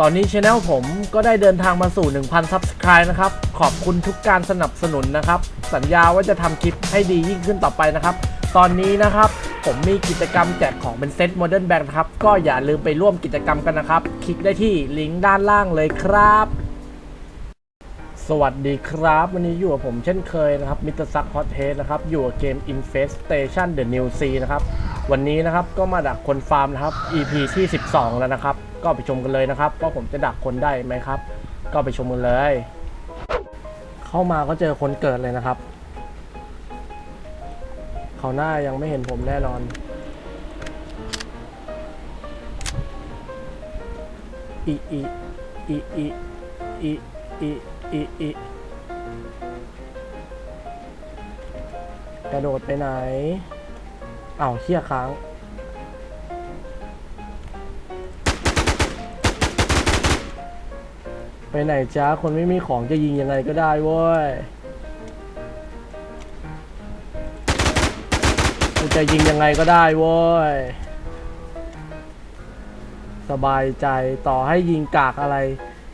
ตอนนี้ช anel ผมก็ได้เดินทางมาสู่ 1,000 Subscribe นะครับ ขอบคุณทุกการสนับสนุนนะครับ สัญญาว่าจะทำคลิปให้ดียิ่งขึ้นต่อไปนะครับ ตอนนี้นะครับ ผมมีกิจกรรมแจกของเป็นเซ็ต Modern Bank นะครับ ก็อย่าลืมไปร่วมกิจกรรมกันนะครับ คลิกได้ที่ลิงก์ด้านล่างเลยครับ สวัสดีครับ วันนี้อยู่กับผมเช่นเคยนะครับมิสเตอร์ซักฮอตเทสนะครับ อยู่กับเกม Infestation The New Sea นะครับ วันนี้นะครับก็มาดักคนฟาร์มนะครับ EP ที่ 12 แล้วนะครับ ก็ไปชมกันเลยนะครับว่าผมจะดักคนได้ไหมครับ ก็ไปชมกันเลย เข้ามาก็เจอคนเกิดเลยนะครับ เขาหน้ายังไม่เห็นผมแน่นอน อีอีอีอีอีอีอีอีกระโดดไปไหน อ้าวเฮี้ยค้าง ไปไหนจ้าคนไม่มีของจะยิงยังไงก็ได้เว้ยกูจะยิงยังไงก็ได้เว้ย สบายใจต่อให้ยิงกากอะไร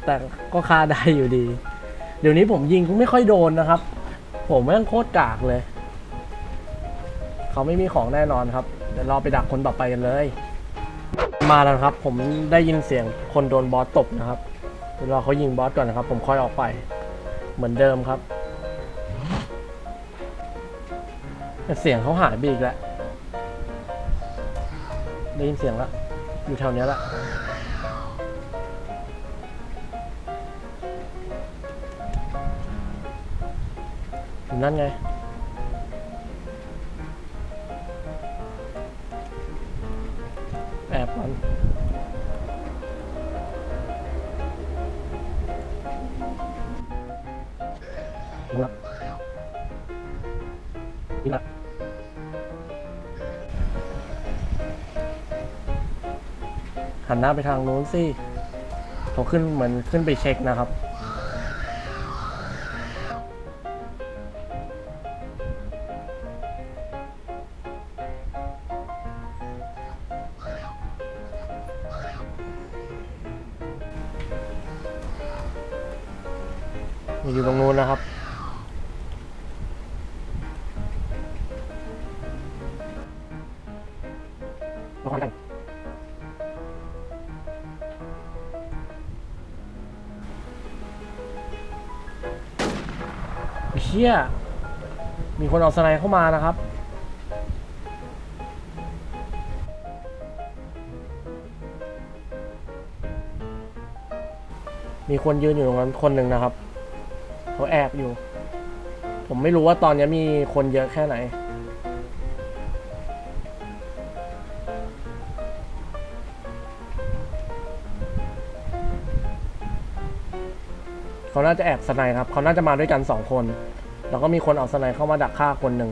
แต่ก็ฆ่าได้อยู่ดี เดี๋ยวนี้ผมยิงไม่ค่อยโดนนะครับ ผมแม่งโคตรกากเลย เขาไม่มีของแน่นอนครับเดี๋ยวเราไปดักคนต่อไปกันเลย มาแล้วครับ ผมได้ยินเสียงคนโดนบอสตบนะครับเดี๋ยวรอเขายิงบอสก่อนนะครับ ผมค่อยออกไป เหมือนเดิมครับแต่เสียงเขาหายไปอีกแล้วได้ยินเสียงแล้วอยู่แถวเนี้ยแหละอยู่นั่นไง บก่อนนี่ละนี่ละหันหน้าไปทางนู้นสิผมขึ้นเหมือนขึ้นไปเช็คนะครับ อยู่ตรงนู้นนะครับรอกันเชี่ย มีคนเอาสไนด์เข้ามานะครับมีคนยืนอยู่ตรงนั้นคนหนึ่งนะครับ เขาแอบอยู่ ผมไม่รู้ว่าตอนนี้มีคนเยอะแค่ไหน เขาน่าจะแอบสไนด์ครับ เขาน่าจะมาด้วยกันสองคน แล้วก็มีคนเอาสไนด์เข้ามาดักฆ่าคนหนึ่ง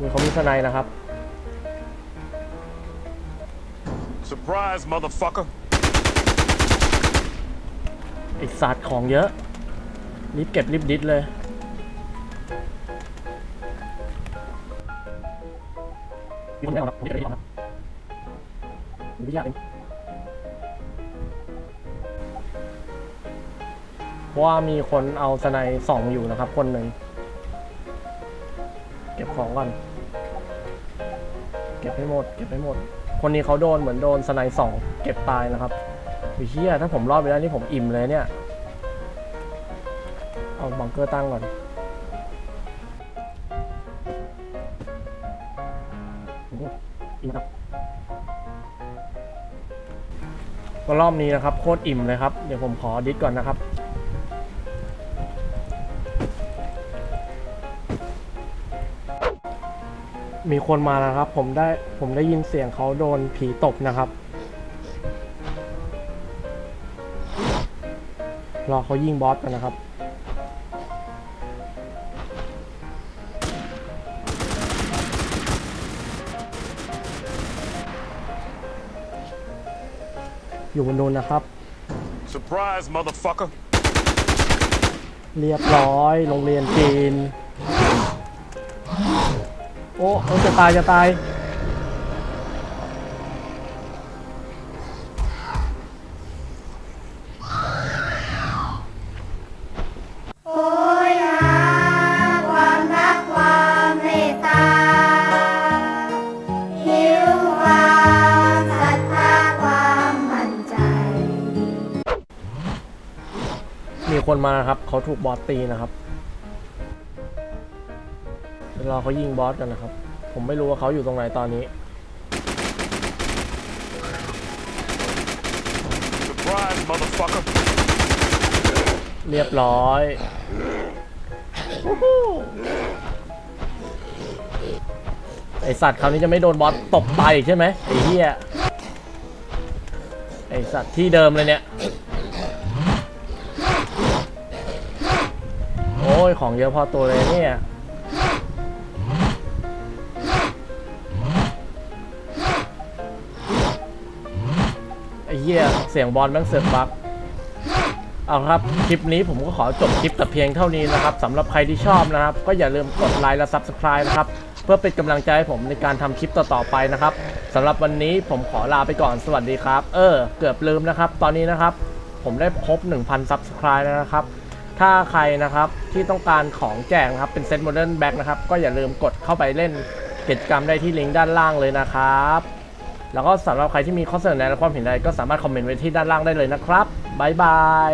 มีเขามีสไนด์นะครับ Surprise, motherfucker. ไอสัตว์ของเยอะ รีบเก็บรีบดิสเลย มีคนไม่เอาครับผมไม่ได้เอาครับผมไม่ยากเองเพราะว่ามีคนเอาสไนด์ส่องอยู่นะครับ คนหนึ่ง เก็บของก่อน เก็บให้หมด เก็บให้หมด คนนี้เขาโดนเหมือนโดนสไนด์ส่อง เก็บตายนะครับ วิเชียถ้าผมรอดไปแล้วนี่ผมอิ่มเลยเนี่ย เอาบังเกอร์ตั้งก่อนอิ่มครับก็รอบนี้นะครับ โคตรอิ่มเลยครับ เดี๋ยวผมขอดิสก่อนนะครับมีคนมาแล้วครับ ผมได้ผมได้ยินเสียงเขาโดนผีตบนะครับ รอเขายิงบอสกันนะครับ อยู่บนนู้นนะครับ Surprise, motherfucker. เรียบร้อยโรงเรียนจีน โอ้เออจะตายจะตาย มีคนมานะครับ เขาถูกบอสตีนะครับเดี๋ยวรอเขายิงบอสกันนะครับ ผมไม่รู้ว่าเขาอยู่ตรงไหนตอนนี้ Surprise, motherfucker. เรียบร้อยวู้ฮู้ไอสัตว์คราวนี้จะไม่โดนบอสตบตายอีกใช่ไหมไอเหี้ยไอสัตว์ที่เดิมเลยเนี่ย โอ้ย ของเยอะพอตัวเลยเนี่ย ไอ้เหี้ย เสียงบอลแม่งเสือกบักเอาครับ คลิปนี้ผมก็ขอจบคลิปแต่เพียงเท่านี้นะครับสำหรับใครที่ชอบนะครับ ก็อย่าลืมกดไลค์และ Subscribe นะครับ เพื่อเป็นกำลังใจให้ผมในการทำคลิปต่อๆไปนะครับสำหรับวันนี้ผมขอลาไปก่อนสวัสดีครับ เออ เกือบลืมนะครับ ตอนนี้นะครับ ผมได้ครบ 1,000 Subscribe แล้วนะครับ ถ้าใครนะครับที่ต้องการของแจกนะครับเป็นเซตโมเดิร์นแบ็กนะครับก็อย่าลืมกดเข้าไปเล่นกิจกรรมได้ที่ลิงก์ด้านล่างเลยนะครับ แล้วก็สำหรับใครที่มีข้อเสนอแนะและความเห็นใดก็สามารถคอมเมนต์ไว้ที่ด้านล่างได้เลยนะครับบ๊ายบาย